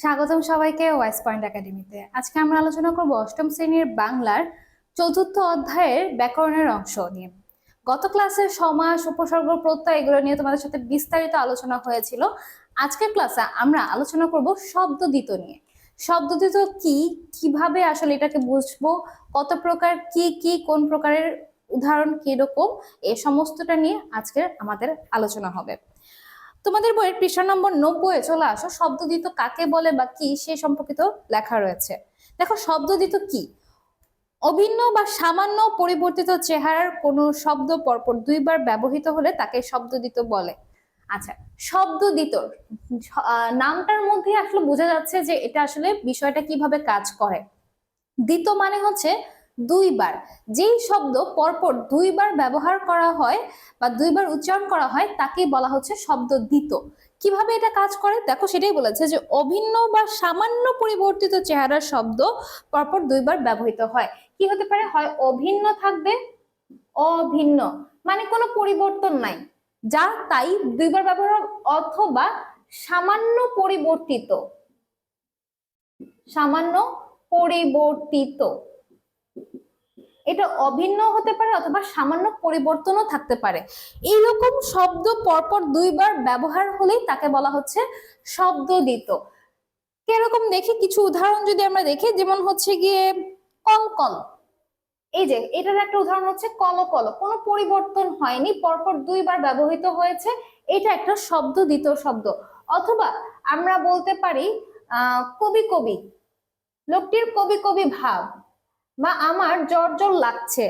স্বাগতম সবাইকে wise point একাডেমিতে আজকে আমরা আলোচনা করব অষ্টম শ্রেণির বাংলার চতুর্থ অধ্যায়ের ব্যাকরণের অংশ নিয়ে। গত ক্লাসে সমাস, উপসর্গ, প্রত্যয় এগুলো নিয়ে তোমাদের সাথে বিস্তারিত আলোচনা হয়েছিল। আজকের ক্লাসে আমরা আলোচনা করব শব্দ দিত নিয়ে। শব্দ দিত কি? কীভাবে আসলে এটাকে বুঝব? কত প্রকার? কি কি, কোন প্রকারের উদাহরণ কীরকম? এ সমস্তটা নিয়ে আজকে আমাদের আলোচনা হবে। তোমাদের বইয়ের পৃষ্ঠা নম্বর নব্বই চলে আসো। শব্দ দিত কাকে বলে বা কি সে সম্পর্কিত লেখা রয়েছে। দেখো, শব্দ দিত কি? অভিন্ন বা সামান্য পরিবর্তিত চেহারার কোনো শব্দ পরপর দুইবার ব্যবহৃত হলে তাকে শব্দ দিত বলে। আচ্ছা শব্দ দিত। নামটার মধ্যে আসলে বোঝা যাচ্ছে যে এটা আসলে বিষয়টা কীভাবে কাজ করে। দিত মানে হচ্ছে দুইবার। যেই শব্দ পরপর দুইবার ব্যবহার করা হয় বা দুইবার উচ্চারণ করা হয়, তাকেই বলা হচ্ছে শব্দ দিত। কীভাবে এটা কাজ করে? দেখো, সেটাই বলেছে যে অভিন্ন বা সামান্য পরিবর্তিত চেহারার শব্দ পরপর দুইবার ব্যবহৃত হয়। কি হতে পারে? হয় অভিন্ন থাকবে, অভিন্ন। মানে কোনো পরিবর্তন নাই। যা তাই দুইবার ব্যবহার অথবা সামান্য পরিবর্তিত। সামান্য পরিবর্তিত। এটা অভিন্ন হতে পারে অথবা সামান্য পরিবর্তনও থাকতে পারে। এইরকম শব্দ পরপর দুইবার ব্যবহার হলেই তাকে বলা হচ্ছে শব্দ দিত কীরকম দেখি, কিছু উদাহরণ যদি আমরা দেখি, যেমন হচ্ছে গিয়ে কলকল। এই যে, এটার একটা উদাহরণ হচ্ছে কলকল। কোনো পরিবর্তন হয়নি, পরপর দুইবার ব্যবহৃত হয়েছে, এটা একটা শব্দ দিত শব্দ। অথবা আমরা বলতে পারি কবি কবি। লোকটির কবি কবি ভাব। বা আমার জ্বর লাগছে।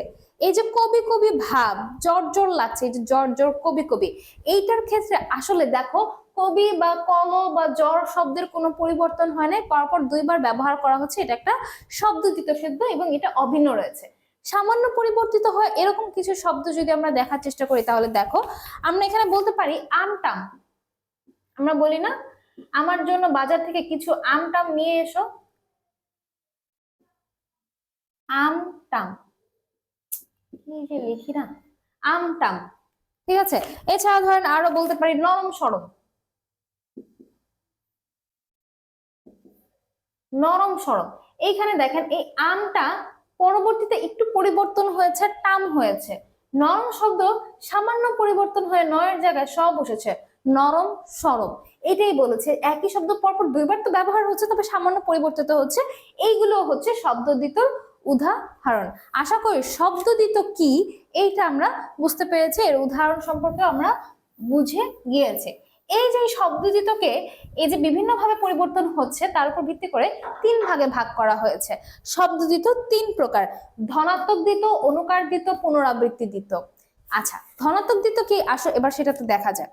এই যে কবি কবি ভাব জ্বর লাগছে, এই যে জ্বর কবি কবি, এইটার ক্ষেত্রে আসলে দেখো কবি বা কল বা জ্বর শব্দের কোনো পরিবর্তন হয় নাই, পরপর দুইবার ব্যবহার করা হচ্ছে, এটা একটা শব্দ শব্দ এবং এটা অভিন্ন রয়েছে। সামান্য পরিবর্তিত হয় এরকম কিছু শব্দ যদি আমরা দেখার চেষ্টা করি, তাহলে দেখো আমরা এখানে বলতে পারি আমটাম। আমরা বলি না, আমার জন্য বাজার থেকে কিছু আমটাম নিয়ে এসো। আমটাম কি যে লিখি না? আমটাম ঠিক আছে? এছাড়া ধরেন আরও বলতে পারি নরম সরম। নরম সরম। এইখানে দেখেন এই আমটা পরবর্তীতে একটু পরিবর্তন হয়েছে টাম হয়েছে। নরম শব্দ সামান্য পরিবর্তন হয়ে নয়ের জায়গায় স বসেছে। নরম সরম। এটাই বলেছে। একই শব্দ পরপর দুইবার তো ব্যবহার হচ্ছে, তবে সামান্য পরিবর্তিত হচ্ছে। এইগুলো হচ্ছে শব্দ দিতর উদাহরণ। আশা করি শব্দ দিত কি, এইটা আমরা বুঝতে পেরেছি। এর উদাহরণ সম্পর্কে আমরা বুঝে গিয়েছে। এই যে শব্দ দিতকে এই যে বিভিন্ন ভাবে পরিবর্তন হচ্ছে, তার উপর ভিত্তি করে তিন ভাগে ভাগ করা হয়েছে। শব্দ দিত তিন প্রকার ধনাত্মক দিত অনুকার দিত পুনরাবৃত্তি দিত আচ্ছা ধনাত্মক দিত কি? আসো, এবার সেটা তো দেখা যায়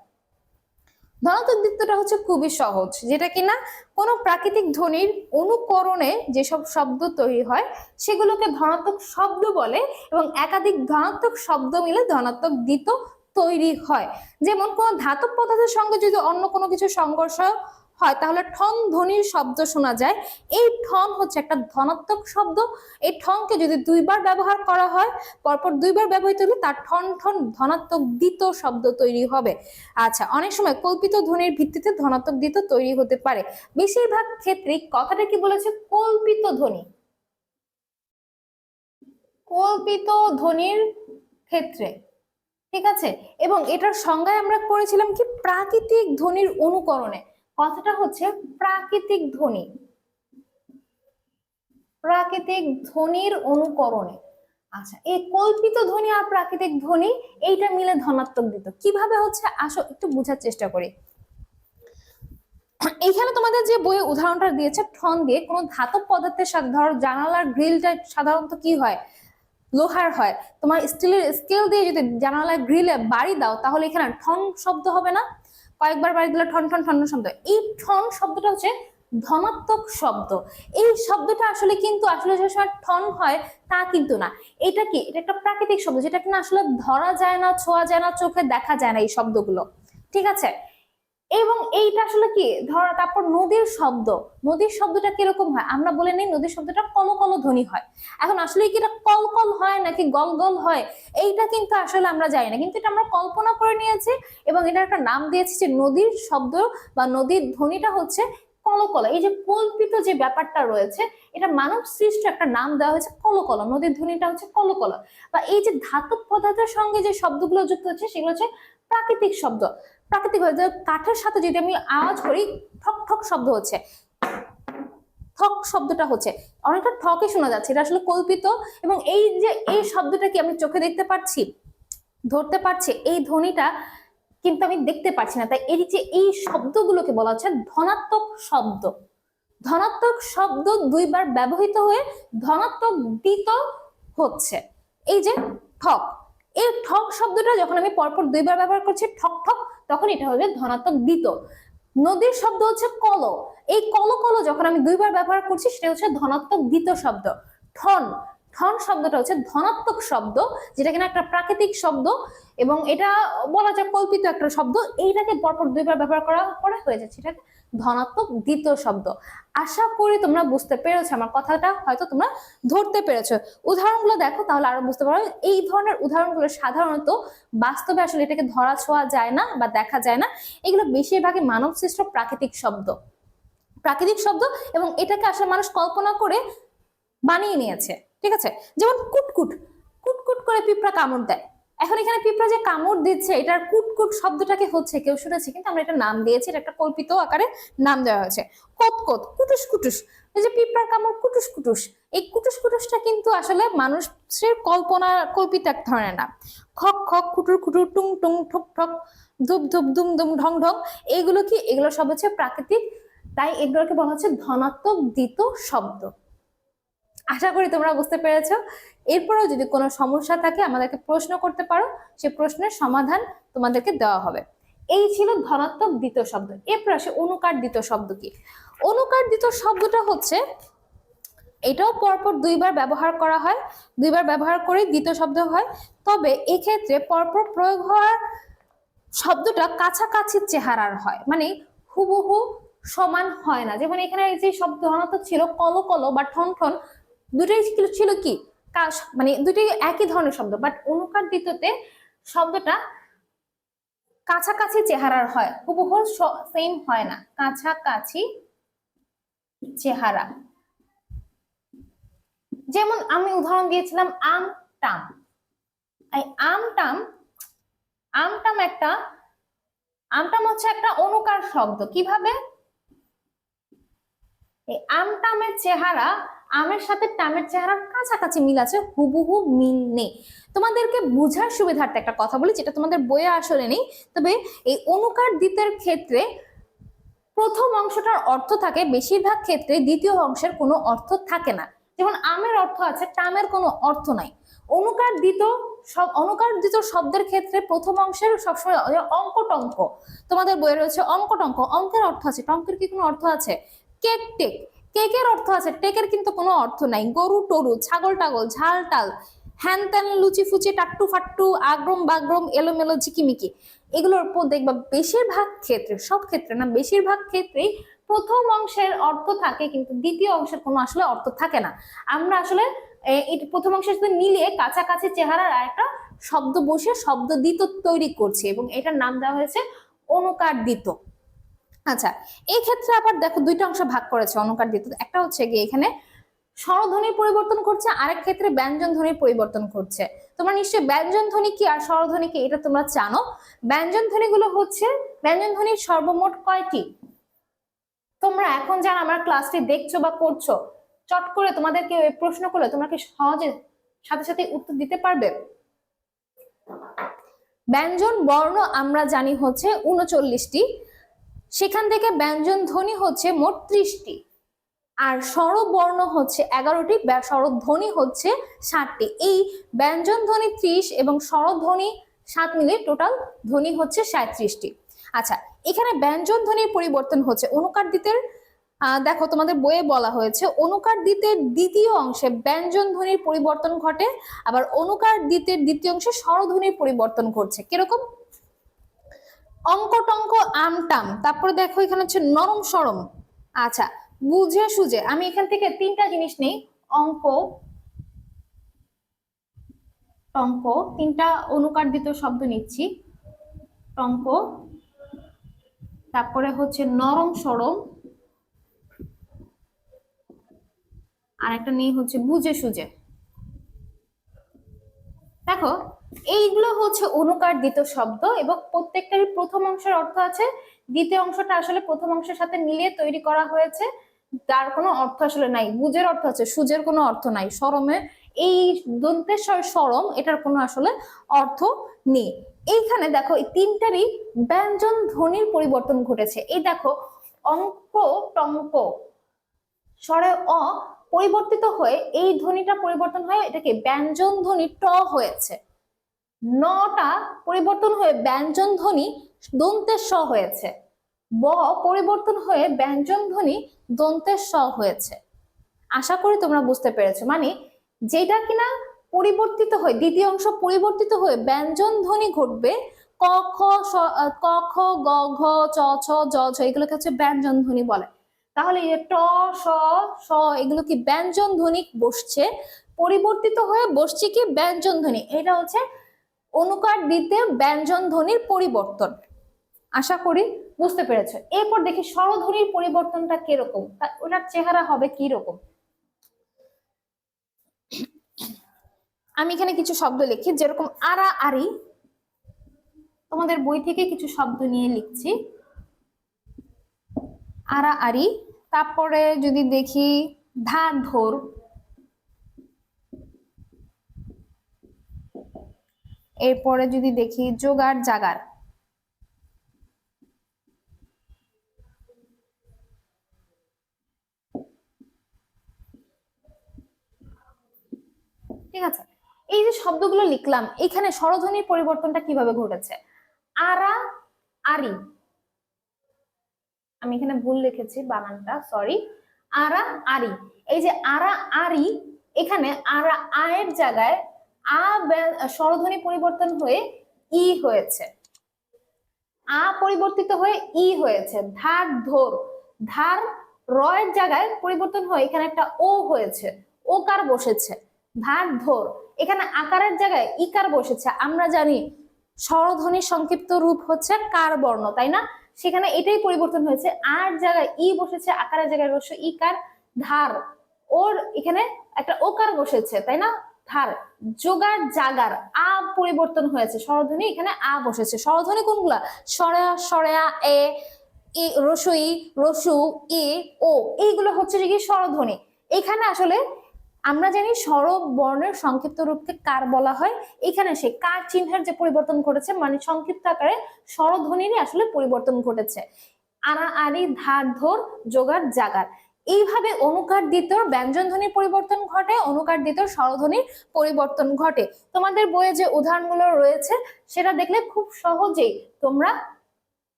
ধনাত্মক হচ্ছে খুবই সহজ, যেটা কিনা কোনো প্রাকৃতিক ধ্বনির অনুকরণে যেসব শব্দ তৈরি হয়, সেগুলোকে ধনাত্মক শব্দ বলে এবং একাধিক ধনাত্মক শব্দ মিলে ধনাত্মক দিত তৈরি হয়। যেমন কোনো ধাতব পদার্থের সঙ্গে যদি অন্য কোনো কিছু সংঘর্ষ হয়, তাহলে ঠন ধ্বনির শব্দ শোনা যায়। এই ঠং হচ্ছে একটা ধনাত্মক শব্দ। এই ঠংকে যদি দুইবার ব্যবহার করা হয়, পরপর দুইবার ব্যবহৃত হলে তার ঠন ঠন ধনাত্মক দিত শব্দ তৈরি হবে। আচ্ছা অনেক সময় কল্পিত ধ্বনির ভিত্তিতে ধনাত্মক দিত তৈরি হতে পারে। বেশিরভাগ ক্ষেত্রে কথাটা কি বলেছে? কল্পিত ধ্বনি। কল্পিত ধ্বনির ক্ষেত্রে। ঠিক আছে? এবং এটার সংজ্ঞায় আমরা করেছিলাম কি? প্রাকৃতিক ধ্বনির অনুকরণে। কথাটা হচ্ছে প্রাকৃতিক ধ্বনি। প্রাকৃতিক ধ্বনির অনুকরণে। আচ্ছা এই কল্পিত ধ্বনি আর প্রাকৃতিক ধ্বনি, এইটা মিলে ধনাত্মক দিত। কীভাবে হচ্ছে? আসো, একটু বোঝার চেষ্টা করি। এইখানে তোমাদের যে বইয়ে উদাহরণটা দিয়েছে, ঠন দিয়ে কোনো ধাতব পদার্থের সাথে, ধরো জানালার গ্রিলটা সাধারণত কি হয়? লোহার হয়। তোমার স্টিলের স্কেল দিয়ে যদি জানালার গ্রিলে বাড়ি দাও, তাহলে এখানে ঠন শব্দ হবে না। কয়েকবার বাড়ি ঠন ঠন ঠন শব্দ। এই ঠন শব্দটা হচ্ছে ধনাত্মক শব্দ। এই শব্দটা আসলে কিন্তু, আসলে যে সময় ঠন হয়, তা কিন্তু না। এটা কি? এটা একটা প্রাকৃতিক শব্দ যেটা কিনা আসলে ধরা যায় না, ছোঁয়া যায় না, চোখে দেখা যায় না এই শব্দগুলো। ঠিক আছে? এবং এইটা আসলে কি? ধর তারপর নদীর শব্দ। নদীর শব্দটা কীরকম হয়? আমরা বলে নেই নদীর শব্দটা কল কল ধ্বনি হয়। এখন আসলে কি এটা কল কল হয় নাকি গল গল হয়? এইটা কিন্তু আসলে আমরা জানি না। কিন্তু এটা আমরা কল্পনা করে নিয়েছি এবং এটা একটা নাম দিয়েছি যে নদীর শব্দ বা নদীর ধ্বনিটা হচ্ছে কলকল এই যে কল্পিত যে ব্যাপারটা রয়েছে, এটা মানব সৃষ্ট একটা নাম দেওয়া হয়েছে কলকল নদীর ধ্বনিটা হচ্ছে কলকল বা এই যে ধাতব পদার্থের সঙ্গে যে শব্দগুলো যুক্ত হচ্ছে, সেগুলো হচ্ছে প্রাকৃতিক শব্দ। প্রাকৃতিক ভাবে যে কাঠের সাথে যদি আমি আওয়াজ করি, ঠক ঠক শব্দ হচ্ছে। ঠক শব্দটা হচ্ছে। অনেকটা ঠকে শোনা যাচ্ছে। এটা আসলে কল্পিত এবং এই যে এই শব্দটা কি আমি চোখে দেখতে পাচ্ছি, ধরতে পারছি, এই ধ্বনিটা কিন্তু আমি দেখতে পাচ্ছি না। তাই এই যে এই শব্দগুলোকে বলা হচ্ছে ধনাত্মক শব্দ। ধনাত্মক শব্দ দুইবার ব্যবহৃত হয়ে ধনাত্মক দিত হচ্ছে। এই যে ঠক। এই ঠক শব্দটা যখন আমি পরপর দুইবার ব্যবহার করছি, ঠক ঠক তখন এটা হবে ধনাত্মক দিত নদীর শব্দ হচ্ছে কল এই কল কল যখন আমি দুইবার ব্যবহার করছি, সেটা হচ্ছে ধনাত্মক দিত শব্দ। ঠন। ঠন শব্দটা হচ্ছে ধনাত্মক শব্দ, যেটা কিনা একটা প্রাকৃতিক শব্দ এবং এটা বলা যায় কল্পিত একটা শব্দ। এইটাকে পরপর দুইবার ব্যবহার করা পরে হয়ে যাচ্ছে। এটাকে ধনাত্মক দ্বিতীয় শব্দ। আশা করি তোমরা বুঝতে পেরেছ, আমার কথাটা হয়তো তোমরা ধরতে পেরেছ। উদাহরণগুলো দেখো, তাহলে আরও বুঝতে পারো। এই ধরনের উদাহরণগুলো সাধারণত বাস্তবে আসলে এটাকে ধরা ছোঁয়া যায় না বা দেখা যায় না। এগুলো বেশিরভাগই মানব সৃষ্ট প্রাকৃতিক শব্দ। প্রাকৃতিক শব্দ এবং এটাকে আসলে মানুষ কল্পনা করে বানিয়ে নিয়েছে। ঠিক আছে? যেমন কুটকুট। কুটকুট করে পিঁপড়া কামড় দেয়। এখন এখানে পিঁপড়া যে কামড় দিচ্ছে, এটার কুটকুট শব্দটাকে হচ্ছে, কেউ শুনেছে? কিন্তু আমরা এটা নাম দিয়েছি, এটা একটা কল্পিত আকারে নাম দেওয়া হয়েছে। কতকত কুটুস কুটুস, এই যে পিঁপড়ার কামড় কুটুস কুটুস, এই কুটুস কুটুসটা কিন্তু আসলে মানুষের কল্পনা কল্পিত এক ধরনের নাম খক খক, কুটুর কুটুর, টুং টুং, ঠক ঠক, ধুপ ধুপ, দুম দুম, ঢং ঢং, এগুলো কি, এগুলো সব হচ্ছে প্রাকৃতিক, তাই এগুলোকে বলা হচ্ছে ধনাত্মক দ্বিত শব্দ। আশা করি তোমরা বুঝতে পেরেছ। এরপরেও যদি কোনো সমস্যা থাকে, আমাদেরকে প্রশ্ন করতে পারো, সে প্রশ্নের সমাধান তোমাদেরকে দেওয়া হবে। এই ছিল ধনাত্মক দ্বিতীয় শব্দ। এরপর আসে অনুকার দ্বিতীয় শব্দ কি? অনুকার দ্বিতীয় শব্দটা হচ্ছে, এটাও পরপর দুইবার ব্যবহার করা হয়, দুইবার ব্যবহার করে দ্বিতীয় শব্দ হয়। তবে এক্ষেত্রে পরপর প্রয়োগ হওয়ার শব্দটা কাছাকাছি চেহারার হয় মানে হুবহু সমান হয় না। যেমন এখানে এই যে শব্দ ধনাত্মক ছিল কল কল বা ঠন ঠন দুটোই ছিল কি? মানে দুটোই একই ধরনের শব্দ বাট অনুকার দ্বিতীয়তে শব্দটা কাছাকাছি চেহারার হয়, হুবহু সেম হয় না, কাছাকাছি চেহারা। যেমন আমি উদাহরণ দিয়েছিলাম, আম, টাম। এই আম, টাম আমটাম একটা আমটাম হচ্ছে একটা অনুকার শব্দ। কীভাবে? এই আমটামের চেহারা আমের সাথে টামের চেহারার কাছাকাছি মিল আছে, হুবহু মিল নেই। তোমাদেরকে বোঝার সুবিধার্থে একটা কথা বলি, যেটা তোমাদের বইয়ে আসলে নেই, তবে এই অনুকার দ্বিতের ক্ষেত্রে প্রথম অংশটার অর্থ থাকে, বেশিরভাগ ক্ষেত্রে দ্বিতীয় অংশের কোনো অর্থ থাকে না। যেমন আমের অর্থ আছে টামের কোনো অর্থ নাই। অনুকার দিত সব অনুকার দিত শব্দের ক্ষেত্রে প্রথম অংশের সবসময় অঙ্ক টঙ্ক তোমাদের বইয়ে রয়েছে অঙ্ক টঙ্ক অঙ্কের অর্থ আছে। টঙ্কের কি কোনো অর্থ আছে? কেক টেক কেকের অর্থ আছে টেকের কিন্তু কোনো অর্থ নাই। গরু, টরু, ছাগল, টাগল, ঝাল, টাল, হ্যান ত্যান, লুচি, ফুচি, টাট্টু, ফাট্টু, আগ্রম, বাগ্রম, এলোমেলো, ঝিকিমিকি, এগুলোর উপর দেখবা বেশিরভাগ ক্ষেত্রে, সব ক্ষেত্রে না, বেশিরভাগ ক্ষেত্রেই প্রথম অংশের অর্থ থাকে, কিন্তু দ্বিতীয় অংশের কোনো আসলে অর্থ থাকে না। আমরা আসলে প্রথম অংশের সাথে মিলিয়ে কাছাকাছি চেহারার একটা শব্দ বসে শব্দ দিত তৈরি করছি এবং এটার নাম দেওয়া হয়েছে অনুকার দিত আচ্ছা এই ক্ষেত্রে আবার দেখো দুইটা অংশ ভাগ করেছে অনুকার দিত একটা হচ্ছে গিয়ে এখানে স্বরধ্বনির পরিবর্তন করছে, আরেক ক্ষেত্রে ব্যঞ্জন ধ্বনির পরিবর্তন করছে। তোমরা নিশ্চয়ই ব্যঞ্জন ধ্বনি কি আর স্বরধ্বনি কি, এটা তোমরা জানো। ব্যঞ্জন ধ্বনিগুলো হচ্ছে, ব্যঞ্জন ধ্বনির সর্বমোট কয়টি? তোমরা এখন যারা আমার ক্লাসটি দেখছ বা করছ, চট করে তোমাদেরকে প্রশ্ন করলে তোমরা কি সহজে সাথে সাথে উত্তর দিতে পারবে? ব্যঞ্জন, বর্ণ আমরা জানি হচ্ছে উনচল্লিশটি। সেখান থেকে ব্যঞ্জন ধ্বনি হচ্ছে মোট ত্রিশটি। আর স্বরবর্ণ হচ্ছে এগারোটি স্বরধ্বনি হচ্ছে ষাটটি। এই ব্যঞ্জন ধ্বনি ত্রিশ এবং স্বরধ্বনি সাত মিলে টোটাল ধ্বনি হচ্ছে সাঁত্রিশটি আচ্ছা এখানে ব্যঞ্জন ধ্বনির পরিবর্তন হচ্ছে অনুকার দিতের দেখো তোমাদের বইয়ে বলা হয়েছে অনুকার দিতের দ্বিতীয় অংশে ব্যঞ্জন ধ্বনির পরিবর্তন ঘটে, আবার অনুকার দিতের দ্বিতীয় অংশে স্বরধ্বনির পরিবর্তন ঘটছে। কীরকম? অঙ্ক টঙ্ক আমটাম। তারপরে দেখো এখানে হচ্ছে নরম সরম। আচ্ছা বুঝে সুঝে, আমি এখান থেকে তিনটা জিনিস নেই। অঙ্ক, টঙ্ক, তিনটা অনুকার শব্দ নিচ্ছি। টঙ্ক, তারপরে হচ্ছে নরম সরম। আর একটা নেই হচ্ছে বুঝে সুঝে। দেখো এইগুলো হচ্ছে অনুকার দ্বিত শব্দ এবং প্রত্যেকটারই প্রথম অংশের অর্থ আছে। দ্বিতীয় অংশটা আসলে প্রথম অংশের সাথে মিলিয়ে তৈরি করা হয়েছে। তার কোনো অর্থ আসলে নাই। বুঝের অর্থ আছে, সুজের কোনো অর্থ নাই। সরমে, এই দন্তেশ্বর সরম, এটার কোনো আসলে অর্থ নেই। এইখানে দেখো, এই তিনটারই ব্যঞ্জন ধ্বনির পরিবর্তন ঘটেছে। এই দেখো, অঙ্ক টঙ্ক, স্বরে অ পরিবর্তিত হয়ে এই ধ্বনিটা পরিবর্তন হয়ে এটাকে ব্যঞ্জন ধ্বনি ট হয়েছে। নটা পরিবর্তন হয়ে ব্যঞ্জন ধ্বনি দন্তের স হয়েছে। ব পরিবর্তন হয়ে ব্যঞ্জন ধ্বনি দন্তের স হয়েছে। আশা করি তোমরা বুঝতে পেরেছ। মানে যেটা কিনা পরিবর্তিত হয়ে, দ্বিতীয় অংশ পরিবর্তিত হয়ে ব্যঞ্জন ধ্বনি ঘটবে, ক, খ ক, খ, গ, ঘ, চ, ছ, জ, ঝ এগুলোকে হচ্ছে ব্যঞ্জন ধ্বনি বলে। তাহলে ট, স স এগুলো কি ব্যঞ্জন ধ্বনি বসছে? পরিবর্তিত হয়ে বসছে কি ব্যঞ্জন ধ্বনি? এটা হচ্ছে অনুকার দিতে ব্যঞ্জন ধ্বনির পরিবর্তন। আশা করি বুঝতে পেরেছ। এরপর দেখি স্বরধ্বনির পরিবর্তনটা কীরকম? ওটার চেহারা হবে কি রকম আমি এখানে কিছু শব্দ লিখি, যেরকম আরা আরি তোমাদের বই থেকে কিছু শব্দ নিয়ে লিখছি। আরা আরি তারপরে যদি দেখি ধার ধর এরপরে যদি দেখি জোগাড় জাগার। ঠিক আছে? এই যে শব্দগুলো লিখলাম, এখানে স্বরধ্বনির পরিবর্তনটা কীভাবে ঘটেছে? আরা, আরি। আমি এখানে ভুল লিখেছি বানানটা সরি আরা, আরি। এই যে আরা, আরি, এখানে আরা আয়ের জায়গায় আ স্বরধ্বনি পরিবর্তন হয়ে ই হয়েছে। আ পরিবর্তিত হয়ে ই হয়েছে। ধার, ধর। ধার রয়ের জায়গায় পরিবর্তন হয়ে এখানে একটা ও হয়েছে। ওকার বসেছে। ধার, ধর। এখানে আকারের জায়গায় ইকার বসেছে। আমরা জানি স্বরধ্বনির সংক্ষিপ্ত রূপ হচ্ছে কার বর্ণ, তাই না? সেখানে এটাই পরিবর্তন হয়েছে। আর জায়গায় ই বসেছে, আকারের জায়গায় বসে ইকার, ধার। ওর এখানে একটা ওকার বসেছে, তাই না? ধার যোগার জাগার আ পরিবর্তন হয়েছে। স্বরধ্বনি এখানে আ বসেছে। স্বরধ্বনি কোনগুলা? সরেয়া সরেয়া এ, ই, রসুই, রসু, ই, ও। এইগুলো হচ্ছে কি স্বরধ্বনি। এখানে আসলে আমরা জানি স্বর বর্ণের সংক্ষিপ্ত রূপকে কার বলা হয়? এখানে সে কার চিহ্নের যে পরিবর্তন ঘটেছে মানে সংক্ষিপ্ত আকারে স্বরধ্বনিরই আসলে পরিবর্তন ঘটেছে। আরা আরি ধার, ধর, যোগার, জাগার। এইভাবে অনুকার দ্বিতীয় ব্যঞ্জন ধ্বনির পরিবর্তন ঘটে অনুকার দ্বিতীয় স্বরধ্বনির পরিবর্তন ঘটে। তোমাদের বইয়ে যে উদাহরণগুলো রয়েছে, সেটা দেখলে খুব সহজেই তোমরা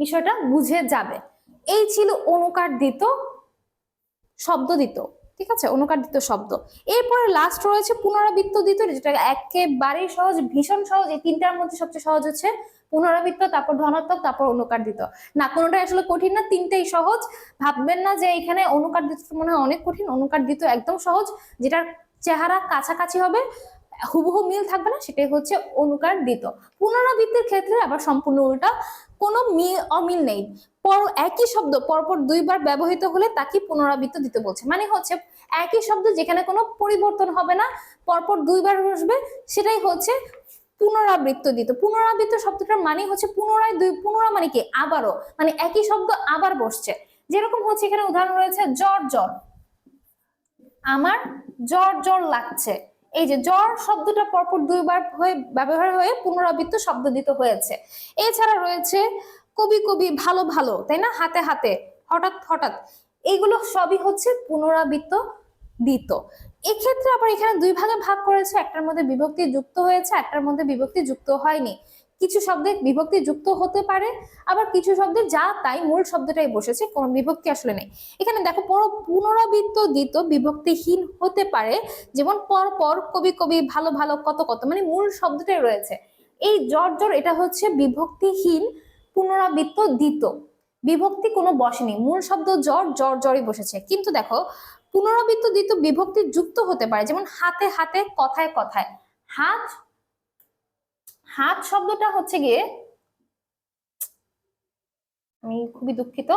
বিষয়টা বুঝে যাবে। এই ছিল অনুকার দিত শব্দ দিত ঠিক আছে? অনুকার দিত শব্দ। এরপরে লাস্ট রয়েছে পুনরাবৃত্ত দিত যেটা একেবারেই সহজ, ভীষণ সহজ, এই তিনটার মধ্যে সবচেয়ে সহজ হচ্ছে পুনরাবৃত্ত, তারপর ধনাত্মক, তারপর অনুকার দিত না কোনোটাই আসলে কঠিন না, তিনটেই সহজ। ভাববেন না যে এখানে অনুকার দিত মনে হয় অনেক কঠিন অনুকার দিত একদম সহজ, যেটার চেহারা কাছাকাছি হবে, হুবহু মিল থাকবে না, সেটাই হচ্ছে অনুকার দিত পুনরাবৃত্তির ক্ষেত্রে আবার সম্পূর্ণ উল্টা, কোনো মিল অমিল নেই। পর, একই শব্দ, পরপর দুইবার ব্যবহৃত হলে তাকে পুনরাবৃত্ত দিতে বলছে। মানে হচ্ছে, একই শব্দ যেখানে কোনো পরিবর্তন হবে না, পরপর দুইবার বসবে, সেটাই হচ্ছে পুনরাবৃত্ত দিত। পুনরাবৃত্ত শব্দটার মানে হচ্ছে পুনরায় দুই, পুনরা মানে কি? আবারও। মানে একই শব্দ আবার বসছে। যেরকম হচ্ছে এখানে উদাহরণ রয়েছে, জ্বর জ্বর। আমার জ্বর জ্বর লাগছে। এই যে জ্বর শব্দটা পরপর দুইবার হয়ে, ব্যবহার হয়ে পুনরাবৃত্ত শব্দ দিতে হয়েছে। এছাড়া রয়েছে কবি কবি, ভালো ভালো, তাই না? হাতে হাতে, হঠাৎ হঠাৎ। এইগুলো সবই হচ্ছে পুনরাবৃত্ত দিত। এক্ষেত্রে আবার এখানে দুই ভাগে ভাগ করেছে, একটার মধ্যে বিভক্তি যুক্ত হয়েছে, একটার মধ্যে বিভক্তি যুক্ত হয়নি। কিছু শব্দে বিভক্তি যুক্ত হতে পারে, আবার কিছু শব্দে যা তাই মূল শব্দটাই বসেছে, কোনো বিভক্তি আসলে নেই। এখানে দেখো পুনরাবৃত্ত দিত বিভক্তিহীন হতে পারে, যেমন পর পর কবি কবি ভালো ভালো কত কত মানে মূল শব্দটাই রয়েছে। এই জ্বর জ্বর এটা হচ্ছে বিভক্তিহীন পুনরাবৃত্ত দিত বিভক্তি কোনো বসেনি, মূল শব্দ জ্বর জ্বর জ্বরই বসেছে। কিন্তু দেখো পুনরাবৃত্ত দিত বিভক্তি যুক্ত হতে পারে, যেমন হাতে হাতে, কথায় কথায়। হাত হাত শব্দটা হচ্ছে গিয়ে, আমি খুবই দুঃখিত।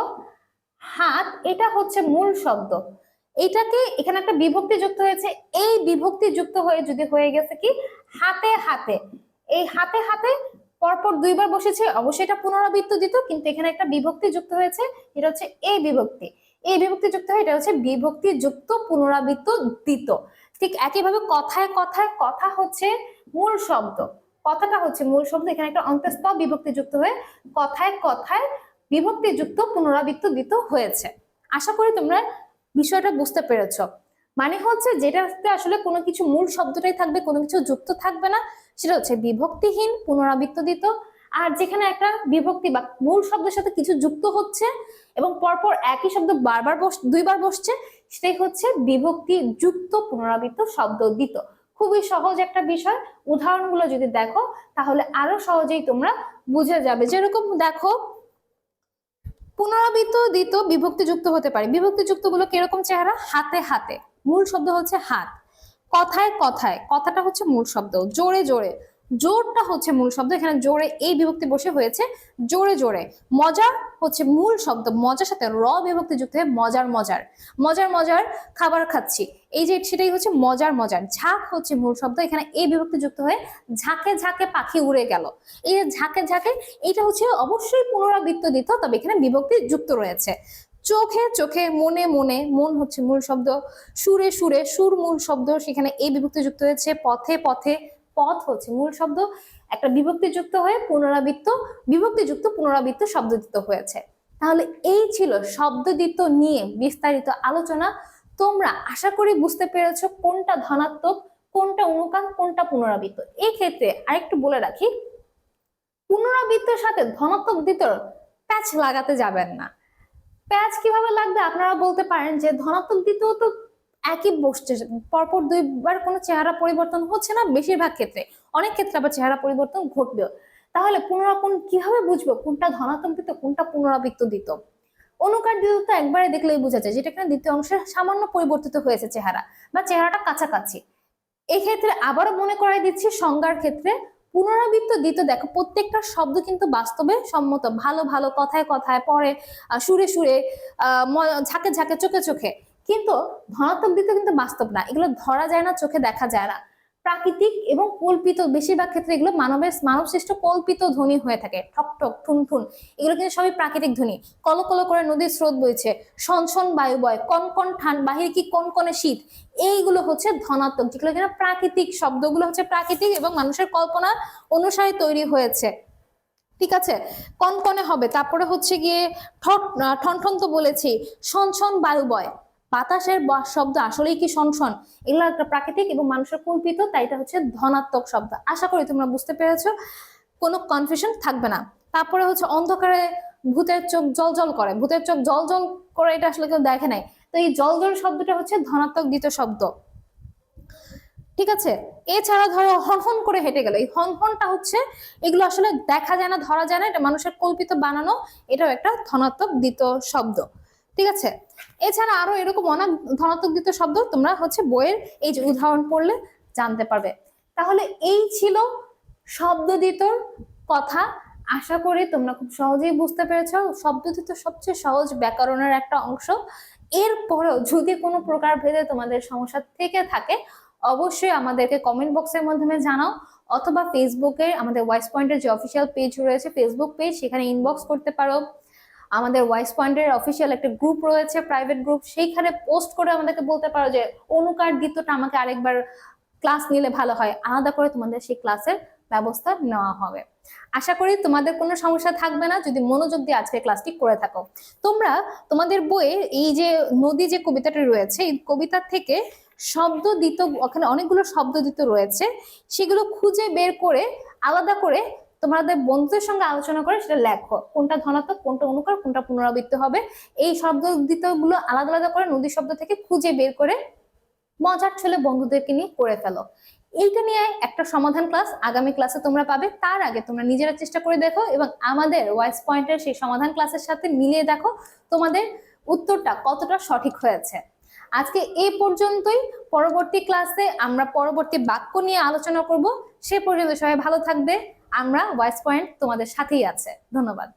হাত, এটা হচ্ছে মূল শব্দ। এইটাকে এখানে একটা বিভক্তি যুক্ত হয়েছে। এই বিভক্তি যুক্ত হয়ে যদি হয়ে গেছে কি? হাতে হাতে। এই হাতে হাতে পরপর দুইবার বসেছে, অবশ্যই এটা পুনরাবৃত্ত দিত, কিন্তু এখানে একটা বিভক্তি যুক্ত হয়েছে, এটা হচ্ছে এই বিভক্তি। এই বিভক্তি যুক্ত হয়, এটা হচ্ছে বিভক্তি যুক্ত পুনরাবৃত্ত দিত ঠিক একইভাবে কথায় কথায় কথা হচ্ছে মূল শব্দ। কথাটা হচ্ছে মূল শব্দ, এখানে একটা অন্তঃস্থ বিভক্তি যুক্ত হয়ে কথায় কথায় বিভক্তি যুক্ত পুনরাবৃত্ত দিত হয়েছে। আশা করি তোমরা বিষয়টা বুঝতে পেরেছ। মানে হচ্ছে যেটাতে আসলে কোনো কিছু মূল শব্দটাই থাকবে, কোনো কিছু যুক্ত থাকবে না, সেটা হচ্ছে বিভক্তিহীন, পুনরাবৃত্ত দিত আর যেখানে একটা বিভক্তি বা মূল শব্দের সাথে কিছু যুক্ত হচ্ছে এবং পরপর একই শব্দ বারবার বস, দুইবার বসছে, সেটাই হচ্ছে বিভক্তি যুক্ত পুনরাবৃত্ত শব্দ দিত খুবই সহজ একটা বিষয়। উদাহরণগুলো যদি দেখো, তাহলে আরও সহজেই তোমরা বুঝে যাবে। যেরকম দেখো, পুনরাবৃত্ত দিত বিভক্তি যুক্ত হতে পারে। বিভক্তি যুক্তগুলো কীরকম চেহারা? হাতে হাতে। মূল শব্দ হচ্ছে হাত। কথায় কথায়। কথাটা হচ্ছে মূল শব্দ। জোরে জোরে। জোরটা হচ্ছে মূল শব্দ। এখানে জোরে এই বিভক্তি বসে হয়েছে। জোরে জোরে। মজা হচ্ছে মূল শব্দ। মজার সাথে র বিভক্তি যুক্ত হয়ে মজার মজার। মজার মজার খাবার খাচ্ছি। এই যে সেটাই হচ্ছে মজার মজার। ঝাঁক হচ্ছে মূল শব্দ। এখানে এই বিভক্তি যুক্ত হয়ে ঝাঁকে ঝাঁকে পাখি উড়ে গেল। এই ঝাঁকে ঝাঁকে, এটা হচ্ছে অবশ্যই পুনরাবৃত্ত দিত, তবে এখানে বিভক্তি যুক্ত রয়েছে। চোখে চোখে, মনে মনে, মন হচ্ছে মূল শব্দ। সুরে সুরে সুর মূল শব্দ। সেখানে এই বিভক্তি যুক্ত হয়েছে। পথে পথে পথ হচ্ছে মূল শব্দ একটা বিভক্তি যুক্ত হয়ে পুনরাবৃত্ত বিভক্তি যুক্ত পুনরাবৃত্ত শব্দ দিত হয়েছে। তাহলে এই ছিল শব্দ দিত নিয়ে বিস্তারিত আলোচনা। তোমরা আশা করি বুঝতে পেরেছ কোনটা ধনাত্মক, কোনটা অনুকান কোনটা পুনরাবৃত্ত। এই ক্ষেত্রে আরেকটু বলে রাখি, পুনরাবৃত্তের সাথে ধনাত্মক দিতর প্যাচ লাগাতে যাবেন না। প্যাচ কীভাবে লাগবে আপনারা বলতে পারেন যে ধনাত্মক দ্বিতীয় তো একই বসছে। পরপর দুইবার কোনো চেহারা পরিবর্তন হচ্ছে না বেশিরভাগ ক্ষেত্রে। অনেক ক্ষেত্রে আবার চেহারা পরিবর্তন ঘটবেও। তাহলে পুনরাপন কীভাবে বুঝব? কোনটা ধনাত্মক দিত কোনটা পুনরাবৃত্ত দিত? অনুকার দিত তো একবারে দেখলেই বোঝা যায় যেটা এখানে দ্বিতীয় অংশে সামান্য পরিবর্তিত হয়েছে চেহারা বা চেহারাটা কাছাকাছি। এক্ষেত্রে আবারও মনে করাই দিচ্ছি সংজ্ঞার ক্ষেত্রে পুনরাবৃত্ত দিত। দেখো, প্রত্যেকটা শব্দ কিন্তু বাস্তবে সম্মত। ভালো ভালো কথায় কথায় পরে সুরে সুরে ঝাঁকে ঝাঁকে, চোখে চোখে। কিন্তু ধনাত্মক দিত কিন্তু বাস্তব না। এগুলো ধরা যায় না, চোখে দেখা যায় না। প্রাকৃতিক এবং কল্পিত, বেশিরভাগ ক্ষেত্রে এগুলো মানবের মানব সৃষ্ট কল্পিত ধ্বনি হয়ে থাকে। ঠক ঠক, ঠুন ঠুন। এগুলো কিন্তু সবই প্রাকৃতিক ধ্বনি। কল কল করে নদীর স্রোত বইছে। শন বায়ু, বয়। কন কন, ঠান, বাহির কি কন, কনে শীত? এইগুলো হচ্ছে ধনাত্মক যেগুলো কিনা প্রাকৃতিক শব্দগুলো হচ্ছে প্রাকৃতিক এবং মানুষের কল্পনা অনুসারে তৈরি হয়েছে। ঠিক আছে? কনকনে হবে। তারপরে হচ্ছে গিয়ে ঠন ঠন তো বলেছি। শন, বায়ু, বয়। বাতাসের শব্দ আসলেই কি শন শন এগুলো একটা প্রাকৃতিক এবং মানুষের কল্পিত, তাই এটা হচ্ছে ধনাত্মক শব্দ। আশা করি তোমরা বুঝতে পেরেছ, কোনো কনফিউশন থাকবে না। তারপরে হচ্ছে অন্ধকারে ভূতের চোখ জল জল করে। ভূতের চোখ জল জল করে এটা আসলে কেউ দেখে নাই। তো এই জল জল শব্দটা হচ্ছে ধনাত্মক দ্বিতীয় শব্দ। ঠিক আছে? এছাড়া ধরো হনহন করে হেঁটে গেল। এই হনহনটা হচ্ছে, এগুলো আসলে দেখা যায় না, ধরা যায় না। এটা মানুষের কল্পিত বানানো, এটাও একটা ধনাত্মক দ্বিতীয় শব্দ। ঠিক আছে? এছাড়া আরও এরকম অনেক ধনাত্মক দ্বিতীয় শব্দ তোমরা হচ্ছে বইয়ের এই যে উদাহরণ পড়লে জানতে পারবে। তাহলে এই ছিল শব্দ দ্বিতর কথা। আশা করি তোমরা খুব সহজেই বুঝতে পেরেছ। শব্দ দ্বিত সবচেয়ে সহজ ব্যাকরণের একটা অংশ। এরপরেও যদি কোনো প্রকার ভেদে তোমাদের সমস্যা থেকে থাকে, অবশ্যই আমাদেরকে কমেন্ট বক্সের মাধ্যমে জানাও অথবা ফেসবুকে আমাদের ওয়াইস পয়েন্টের যে অফিসিয়াল পেজ রয়েছে ফেসবুক পেজ সেখানে ইনবক্স করতে পারো। আমাদের ওয়াইস পয়েন্টের অফিসিয়াল একটা গ্রুপ রয়েছে প্রাইভেট গ্রুপ সেইখানে পোস্ট করে আমাদেরকে বলতে পারো যে অনুকার দ্বিতীয়টা আমাকে আরেকবার ক্লাস নিলে ভালো হয়। আলাদা করে তোমাদের সেই ক্লাসের ব্যবস্থা নেওয়া হবে। আশা করি তোমাদের কোনো সমস্যা থাকবে না, যদি মনোযোগ দিয়ে আজকে ক্লাসটি করে থাকো। তোমরা তোমাদের বইয়ে এই যে নদী যে কবিতাটি রয়েছে, এই কবিতা থেকে শব্দ দিত, ওখানে অনেকগুলো শব্দ দিত রয়েছে, সেগুলো খুঁজে বের করে আলাদা করে তোমাদের বন্ধুদের সঙ্গে আলোচনা করে সেটা লেখো। কোনটা ধনাত্মক, কোনটা অনুকার, কোনটা পুনরাবৃত্তি হবে। এই শব্দগুলো আলাদা আলাদা করে নদী শব্দ থেকে খুঁজে বের করে মজার ছেলে বন্ধুদেরকে নিয়ে করে ফেলো। এইটা নিয়ে একটা সমাধান ক্লাস আগামী ক্লাসে তোমরা পাবে। তার আগে তোমরা নিজেরা চেষ্টা করে দেখো এবং আমাদের ওয়াইস পয়েন্টের সেই সমাধান ক্লাসের সাথে মিলিয়ে দেখো তোমাদের উত্তরটা কতটা সঠিক হয়েছে। আজকে এই পর্যন্তই। পরবর্তী ক্লাসে আমরা পরবর্তী বাক্য নিয়ে আলোচনা করব। সে পর্যন্ত সবাই ভালো থাকবে। আমরা ভয়েস পয়েন্ট তোমাদের সাথেই আছে। ধন্যবাদ।